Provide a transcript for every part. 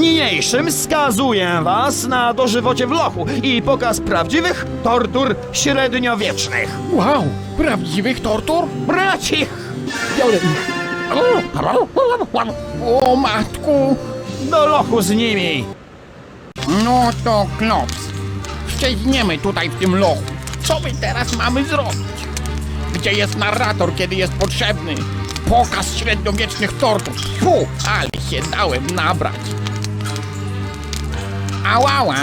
Niniejszym skazuję was na dożywocie w lochu i pokaz prawdziwych tortur średniowiecznych. Wow, prawdziwych tortur? Braci! Biorę ich. O matku! Do lochu z nimi! No to klops. Szczeźniemy tutaj w tym lochu. Co my teraz mamy zrobić? Gdzie jest narrator, kiedy jest potrzebny? Pokaz średniowiecznych tortur. Fu, ale się dałem nabrać. Ałała.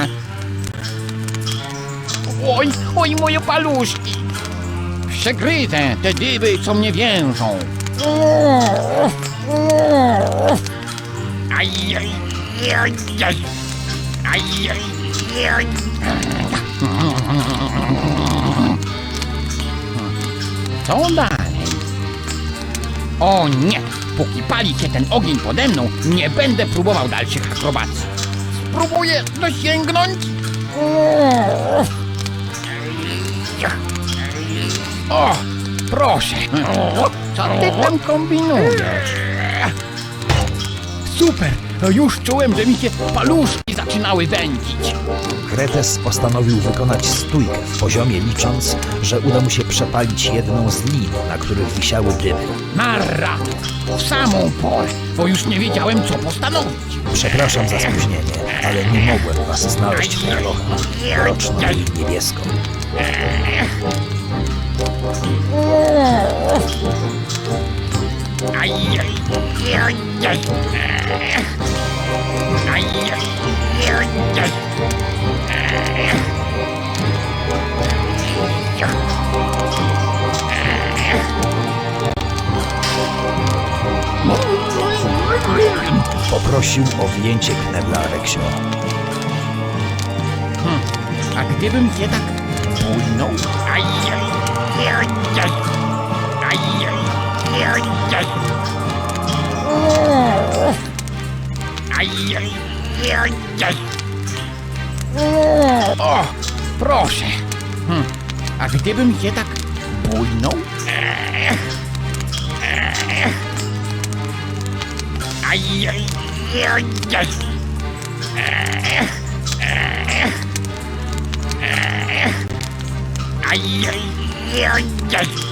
Oj, oj, moje paluszki. Przegryzę te dyby, co mnie więżą. Co dalej? O nie! Póki pali się ten ogień pode mną, nie będę próbował dalszych akrobacji. Spróbuję dosięgnąć. O, proszę. Co ty tam kombinujesz? Super! Już czułem, że mi się paluszki zaczynały wędzić. Kretes postanowił wykonać stójkę w poziomie, licząc, że uda mu się przepalić jedną z lin, na których wisiały dymy. Narrator! W samą porę, bo już nie wiedziałem, co postanowić. Przepraszam za spóźnienie, ale nie mogłem was znaleźć w tych lochach. Mroczną i niebieską. Aj, aj, aj, Poprosił o wjęcie knebla Reksio. A gdybym je tak bujnął? Aj, O, proszę. Hm. A gdybym je tak bujnął? Aj, aj, aj, aj. Aj, aj, aj, aj.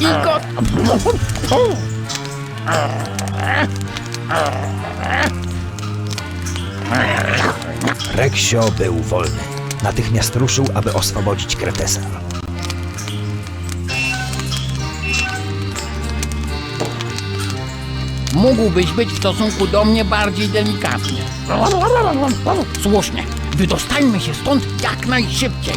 I go... Reksio był wolny. Natychmiast ruszył, aby oswobodzić Kretesa. Mógłbyś być w stosunku do mnie bardziej delikatny. Słusznie. Wydostańmy się stąd jak najszybciej.